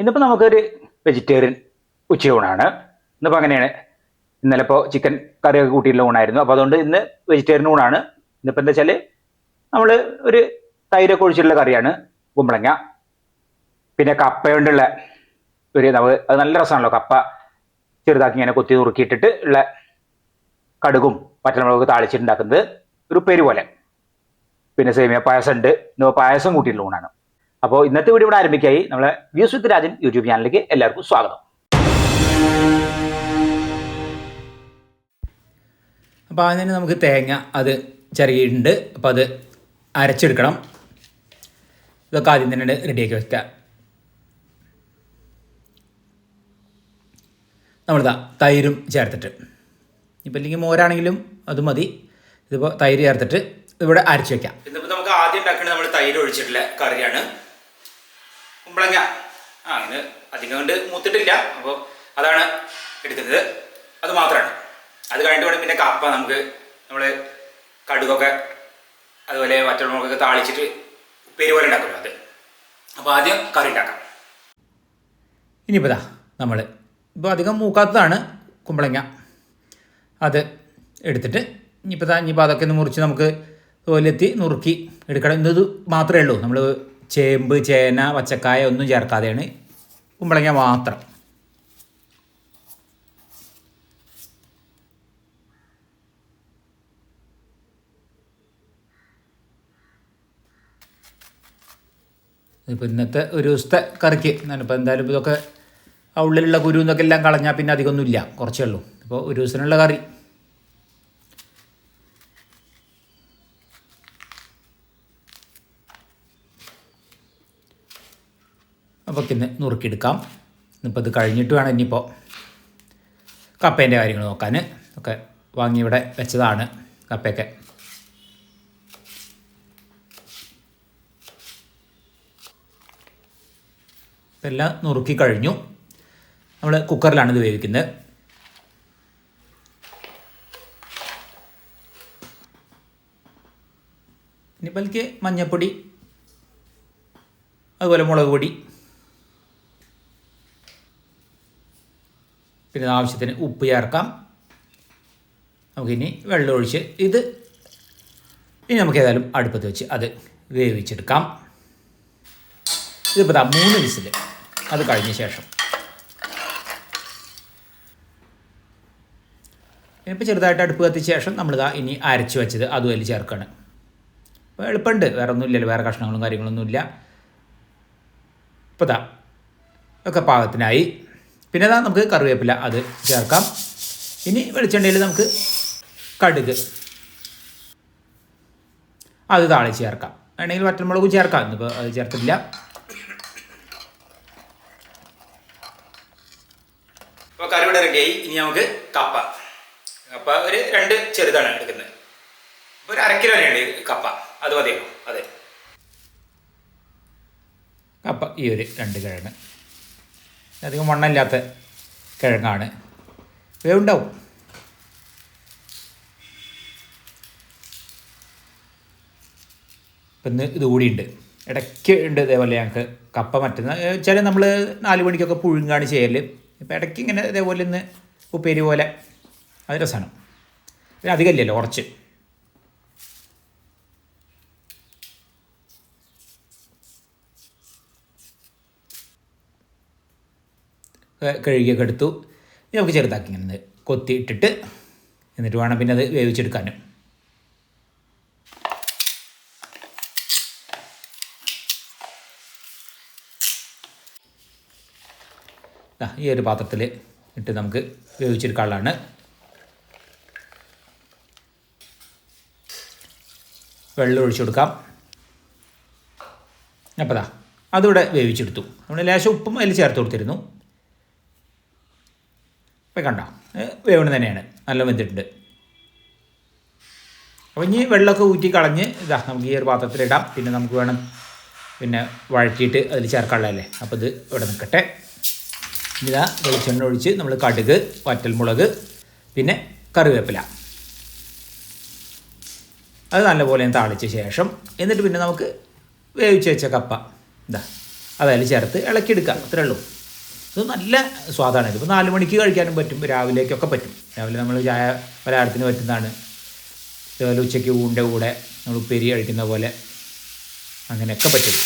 ഇന്നിപ്പോൾ നമുക്കൊരു വെജിറ്റേറിയൻ ഉച്ചയൂണാണ് ഇന്നിപ്പോൾ അങ്ങനെയാണ്. ഇന്നലെ ഇപ്പോൾ ചിക്കൻ കറിയൊക്കെ കൂട്ടിയിട്ടുള്ള ഊണായിരുന്നു. അപ്പോൾ അതുകൊണ്ട് ഇന്ന് വെജിറ്റേറിയൻ ഊണാണ് ഇന്നിപ്പോൾ എന്താ വെച്ചാൽ നമ്മൾ ഒരു തൈരൊക്കെ ഒഴിച്ചിട്ടുള്ള കറിയാണ്. കുമ്പളങ്ങ. പിന്നെ കപ്പ കൊണ്ടുള്ള ഒരു നമുക്ക് അത് നല്ല രസമാണല്ലോ കപ്പ ചെറുതാക്കി ഇങ്ങനെ കൊത്തി നുറുക്കിയിട്ടിട്ട് ഉള്ള കടുകും പച്ചമുളകൊക്കെ താളിച്ചിട്ടുണ്ടാക്കുന്നത് ഒരു പേര് പോലെ പിന്നെ സേമിയ പായസം ഉണ്ട്. ഇന്ന് പായസം കൂട്ടിയിട്ടുള്ള ഊണാണ്. അപ്പോൾ ഇന്നത്തെ വീഡിയോ ഇവിടെ ആരംഭിക്കായി. നമ്മളെ വ്യൂസ് വിത്ത് രാജൻ യൂട്യൂബ് ചാനലിലേക്ക് എല്ലാവർക്കും സ്വാഗതം. അപ്പോൾ അതിന് നമുക്ക് തേങ്ങ അത് ചെറിയിട്ടുണ്ട് അപ്പോൾ അത് അരച്ചെടുക്കണം. ഇതൊക്കെ ആദ്യം തന്നെ റെഡിയാക്കി വെക്കുക. നമ്മളിതാ തൈരും ചേർത്തിട്ട്. ഇപ്പം ഇല്ലെങ്കിൽ മോരാണെങ്കിലും അത് മതി. ഇതിപ്പോൾ തൈര് ചേർത്തിട്ട് ഇവിടെ അരച്ച് വെക്കാം. ഇന്നിപ്പോൾ നമുക്ക് ആദ്യം ഉണ്ടാക്കുന്നത് നമ്മൾ തൈര് ഒഴിച്ചിട്ടുള്ള കറിയാണ്. കുമ്പളങ്ങ ആ അങ്ങനെ അധികം കൊണ്ട് മൂത്തിട്ടില്ല. അപ്പോൾ അതാണ് എടുക്കുന്നത്. അത് മാത്രമാണ് അത് കഴിഞ്ഞിട്ട് വേണം പിന്നെ കപ്പ നമുക്ക് നമ്മൾ കടുകൊക്കെ അതുപോലെ വറ്റൽമുളകൊക്കെ താളിച്ചിട്ട് ഉപ്പേരി പോലെ ഉണ്ടാക്കുമല്ലോ അത്. അപ്പോൾ ആദ്യം കറി ഉണ്ടാക്കാം. ഇനിയിപ്പോൾ ഇതാ നമ്മൾ ഇപ്പോൾ അധികം മൂക്കാത്തതാണ് കുമ്പളങ്ങ. അത് എടുത്തിട്ട് ഇനിയിപ്പോൾ ഇനിയിപ്പോൾ അതൊക്കെ ഒന്ന് മുറിച്ച് നമുക്ക് തോലെത്തി നുറുക്കി എടുക്കണം. ഇന്നത് മാത്രമേ ഉള്ളൂ. നമ്മൾ ചേമ്പ് ചേന പച്ചക്കായ ഒന്നും ചേർക്കാതെയാണ് കുമ്പളങ്ങ മാത്രം. ഇപ്പോൾ ഇന്നത്തെ ഒരു ദിവസത്തെ കറിക്ക് ഞാനിപ്പോൾ എന്തായാലും ഇതൊക്കെ ആ ഉള്ളിലുള്ള കുരു എന്നൊക്കെ എല്ലാം കളഞ്ഞാൽ പിന്നെ അധികമൊന്നുമില്ല. കുറച്ചേ ഉള്ളൂ. ഇപ്പോൾ ഒരു ദിവസത്തിനുള്ള കറി. അപ്പോൾ ഇന്ന് നുറുക്കിയെടുക്കാം. ഇന്നിപ്പോൾ ഇത് കഴിഞ്ഞിട്ട് വേണം ഇനിയിപ്പോൾ കപ്പേന്റെ കാര്യങ്ങൾ നോക്കാൻ ഒക്കെ വാങ്ങി ഇവിടെ വെച്ചതാണ് കപ്പയൊക്കെ. എല്ലാം നുറുക്കി കഴിഞ്ഞു. നമ്മൾ കുക്കറിലാണ് ഇത് വേവിക്കുന്നത്. ഇനിയിപ്പോൾ എനിക്ക് മഞ്ഞൾപ്പൊടി അതുപോലെ മുളക് പൊടി പിന്നെ ആവശ്യത്തിന് ഉപ്പ് ചേർക്കാം. നമുക്കിനി വെള്ളം ഒഴിച്ച് ഇത് ഇനി നമുക്ക് ഏതായാലും അടുപ്പത്ത് വെച്ച് അത് വേവിച്ചെടുക്കാം. ഇതിപ്പോൾ മൂന്ന് വിസിൽ. അത് കഴിഞ്ഞ ശേഷം. ഇപ്പോൾ ചെറുതായിട്ട് അടുപ്പ് കത്തിച്ച ശേഷം നമ്മൾ നമ്മളിതാ ഇനി അരച്ച് വെച്ചത് അതും അതിൽ ചേർക്കുകയാണ് അപ്പോൾ എളുപ്പമുണ്ട്. വേറെ ഒന്നുമില്ലല്ലോ വേറെ കഷ്ണങ്ങളും കാര്യങ്ങളൊന്നുമില്ല. ഇപ്പോൾ ദാ ഒക്കെ പാകത്തിനായി. പിന്നെ അതാ നമുക്ക് കറിവേപ്പില അത് ചേർക്കാം. ഇനി വെളിച്ചെണ്ണയിൽ നമുക്ക് കടുക് അത് താളെ ചേർക്കാം. വേണമെങ്കിൽ വറ്റൻമുളകും ചേർക്കാം ഇന്നിപ്പോൾ അത് ചേർത്തില്ല അപ്പോൾ കറി ഇവിടെ റെഡിയായി ഇനി നമുക്ക് കപ്പ. കപ്പ ഒരു രണ്ട് ചെറുതാണ് എടുക്കുന്നത്. ഒരു അരക്കിലോ കിലോ ഉണ്ട് കപ്പ? അത് മതിയാവും. അതെ. കപ്പ ഈ ഒരു രണ്ട് കിഴങ്ങ്. അധികം വണ്ണമില്ലാത്ത കിഴങ്ങാണ്. വേവുണ്ടാവും. ഇപ്പം ഇന്ന് ഇത് കൂടിയുണ്ട്. ഇടയ്ക്ക് ഉണ്ട് ഇതേപോലെ ഞങ്ങൾക്ക് കപ്പ മറ്റുന്ന ചില നമ്മൾ നാല് മണിക്കൊക്കെ പുഴുങ്ങാണ് ചെയ്യൽ ഇപ്പം ഇടയ്ക്ക് ഇങ്ങനെ ഇതേപോലെ ഇന്ന് ഉപ്പേരി പോലെ. അത് രസമാണ് പിന്നെ അധികമില്ലല്ലോ കുറച്ച്. കഴുകിയൊക്കെ എടുത്തു. നമുക്ക് ചെറുതാക്കി ഇങ്ങനെ കൊത്തി ഇട്ടിട്ട് എന്നിട്ട് വേണം പിന്നെ അത് വേവിച്ചെടുക്കാനും. ഈ ഒരു പാത്രത്തിൽ ഇട്ട് നമുക്ക് വേവിച്ചെടുക്കാനുള്ളതാണ് വെള്ളം ഒഴിച്ചു കൊടുക്കാം. അപ്പോൾ ദാ അതിവിടെ വേവിച്ചെടുത്തു. നമ്മൾ ലേശം ഉപ്പും അതിൽ ചേർത്ത് കൊടുത്തിരുന്നു. ഇപ്പം കണ്ട? വേവണ് തന്നെയാണ്. നല്ല വെന്തിട്ടുണ്ട്. അപ്പോൾ ഇനി വെള്ളമൊക്കെ ഊറ്റി കളഞ്ഞ് ഇതാ നമുക്ക് ഈ ഒരു പാത്രത്തിലിടാം പിന്നെ നമുക്ക് വേണം പിന്നെ വഴറ്റിയിട്ട് അതിൽ ചേർക്കാനുള്ളതല്ലേ? അപ്പോൾ ഇത് ഇവിടെ നിൽക്കട്ടെ. ഇതാ വെളിച്ചെണ്ണ ഒഴിച്ച് നമ്മൾ കടുക് വറ്റൽമുളക് പിന്നെ കറിവേപ്പില. അത് നല്ലപോലെ താളിച്ച ശേഷം എന്നിട്ട് പിന്നെ നമുക്ക് വേവിച്ച് വെച്ച കപ്പ. ഇതാ അതായത് ചേർത്ത് ഇളക്കിയെടുക്കാം. അത്രേ ഉള്ളൂ. ഇത് നല്ല സ്വാദാണ്. ഇതിപ്പോൾ നാല് മണിക്ക് കഴിക്കാനും പറ്റും രാവിലേക്കൊക്കെ പറ്റും. രാവിലെ നമ്മൾ ചായ പലഹാരത്തിന് പറ്റുന്നതാണ്. അതുപോലെ ഉച്ചയ്ക്ക് ഊണ്ട കൂടെ നമ്മൾ ഉപ്പേരി കഴിക്കുന്ന പോലെ അങ്ങനെയൊക്കെ പറ്റും.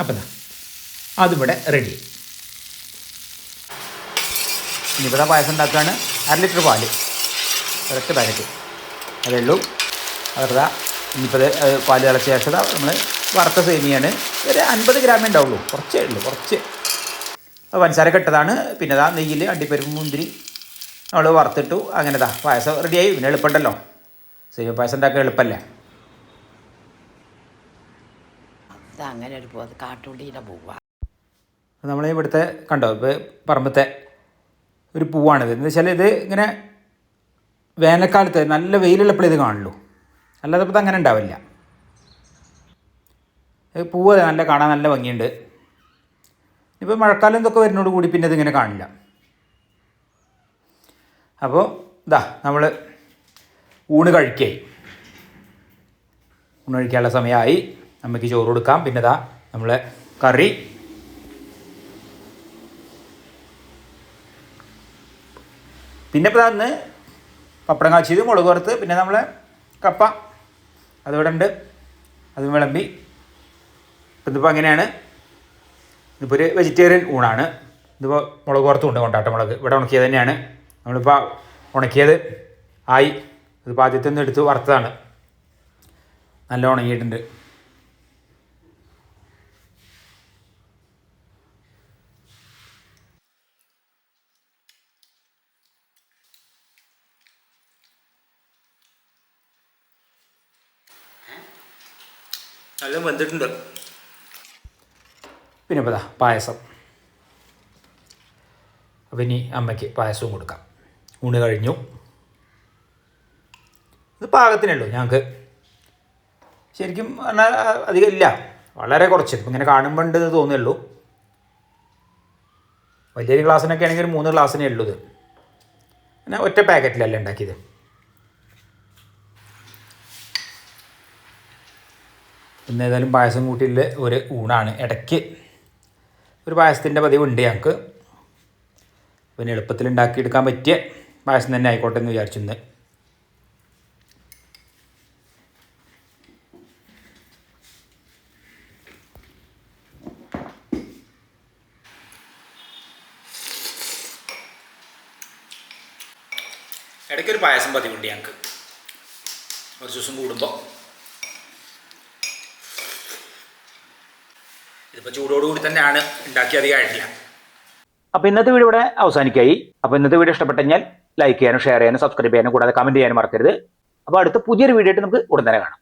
അപ്പം അതിവിടെ റെഡി ഇനിയിപ്പോൾ പായസം ഉണ്ടാക്കുകയാണ് അര ലിറ്റർ പാൽ. ഒരൊറ്റ പാക്കറ്റ്. അതേ ഉള്ളൂ. അതാ ഇനിയിപ്പോൾ പാൽ തിളച്ച ശേഷം നമ്മൾ വറുത്ത സേമിയാണ്. ഒരു അൻപത് ഗ്രാമേ ഉണ്ടാവുള്ളൂ. കുറച്ചേ ഉള്ളൂ കുറച്ച്. അപ്പോൾ പഞ്ചസാര കെട്ടതാണ് പിന്നെ ദാ നെയ്യിൽ അണ്ടിപ്പരിപ്പ് മുന്തിരി നമ്മൾ വറുത്തിട്ടു. അങ്ങനെ ദാ പായസം റെഡിയായി. പിന്നെ എളുപ്പമുണ്ടല്ലോ. സേമിയ പായസം ഉണ്ടാക്കാൻ എളുപ്പമല്ലേ ഇത് അങ്ങനെ ഒരു കാട്ടുള്ളിയുടെ നമ്മൾ ഇവിടുത്തെ കണ്ടോ ഇപ്പോൾ പറമ്പത്തെ ഒരു പൂവാണിത്. എന്ന് വെച്ചാൽ ഇത് ഇങ്ങനെ വേനൽക്കാലത്ത് നല്ല വെയിലുള്ളപ്പോഴേ ഇത് കാണുള്ളൂ. അല്ലാതെ ഇപ്പോൾ അങ്ങനെ ഉണ്ടാവില്ല. ഇത് പൂവ് നല്ല കാണാൻ നല്ല ഭംഗിയുണ്ട്. ഇപ്പോൾ മഴക്കാലം ഇതൊക്കെ വരുന്നതോട് കൂടി പിന്നെ ഇതിങ്ങനെ കാണില്ല. അപ്പോൾ ഇതാ നമ്മൾ ഊണ് കഴിക്കായി ഊണ് കഴിക്കാനുള്ള സമയമായി. അമ്മയ്ക്ക് ചോറ് കൊടുക്കാം. പിന്നെ ഇതാ നമ്മൾ കറി. പിന്നെ ഇപ്പോൾ അന്ന് പപ്പടം കാച്ചിയത് മുളക് വറുത്ത് പിന്നെ നമ്മളെ കപ്പ. അതിവിടെ ഉണ്ട്. അതും വിളമ്പി. ഇപ്പം ഇതിപ്പോൾ അങ്ങനെയാണ് ഇതിപ്പോൾ ഒരു വെജിറ്റേറിയൻ ഊണാണ്. ഇതിപ്പോൾ മുളക് വറുത്തും ഉണ്ട് കൊണ്ടാട്ട മുളക്. ഇവിടെ ഉണക്കിയത് തന്നെയാണ്. നമ്മളിപ്പോൾ ഉണക്കിയത് ആയി. ഇതിപ്പോൾ ആദ്യത്തെ ഒന്ന് എടുത്ത് വറുത്തതാണ്. നല്ല ഉണങ്ങിയിട്ടുണ്ട്. നല്ല വെന്തിട്ടുണ്ട്. പിന്നെ ഇപ്പോൾ പായസം. അപ്പം ഇനി അമ്മയ്ക്ക് പായസവും കൊടുക്കാം. ഊണ് കഴിഞ്ഞു. ഇത് പാകത്തിനേ ഞങ്ങൾക്ക് ശരിക്കും പറഞ്ഞാൽ അധികം ഇല്ല. വളരെ കുറച്ച്. ഇപ്പം ഇങ്ങനെ കാണുമ്പോൾ ഉണ്ടെന്ന് തോന്നുള്ളൂ വലിയൊരു ഗ്ലാസ്സിനൊക്കെ ആണെങ്കിൽ ഒരു മൂന്ന് ഗ്ലാസ്സിനേ ഉള്ളൂ ഇത്. പിന്നെ ഒറ്റ പാക്കറ്റിലല്ല ഉണ്ടാക്കിയത്. പിന്നെ ഏതായാലും പായസം കൂട്ടിയുള്ള ഒരു ഊണാണ്. ഇടയ്ക്ക് ഒരു പായസത്തിന്റെ പതിവുണ്ട് ഞങ്ങൾക്ക് പിന്നെ എളുപ്പത്തിൽ ഉണ്ടാക്കിയെടുക്കാൻ പറ്റിയ പായസം തന്നെ ആയിക്കോട്ടെ എന്ന് വിചാരിച്ചു ഇന്ന് ഇടയ്ക്കൊരു പായസം പതിവുണ്ട് ഞങ്ങൾക്ക് കുറച്ച് ദിവസം കൂടുമ്പോൾ ഇതിപ്പോൾ ചൂടോടുകൂടി തന്നെയാണ് ഉണ്ടാക്കി അധികമായിട്ടില്ല അപ്പോൾ ഇന്നത്തെ വീഡിയോ ഇവിടെ അവസാനിക്കായി. അപ്പോൾ ഇന്നത്തെ വീഡിയോ ഇഷ്ടപ്പെട്ടെങ്കിൽ ലൈക്ക് ചെയ്യാനും ഷെയർ ചെയ്യാനും സബ്സ്ക്രൈബ് ചെയ്യാനും കൂടാതെ കമന്റ് ചെയ്യാനും മറക്കരുത്. അപ്പോൾ അടുത്ത പുതിയൊരു വീഡിയോ ആയിട്ട് നമുക്ക് ഉടൻ തന്നെ കാണാം.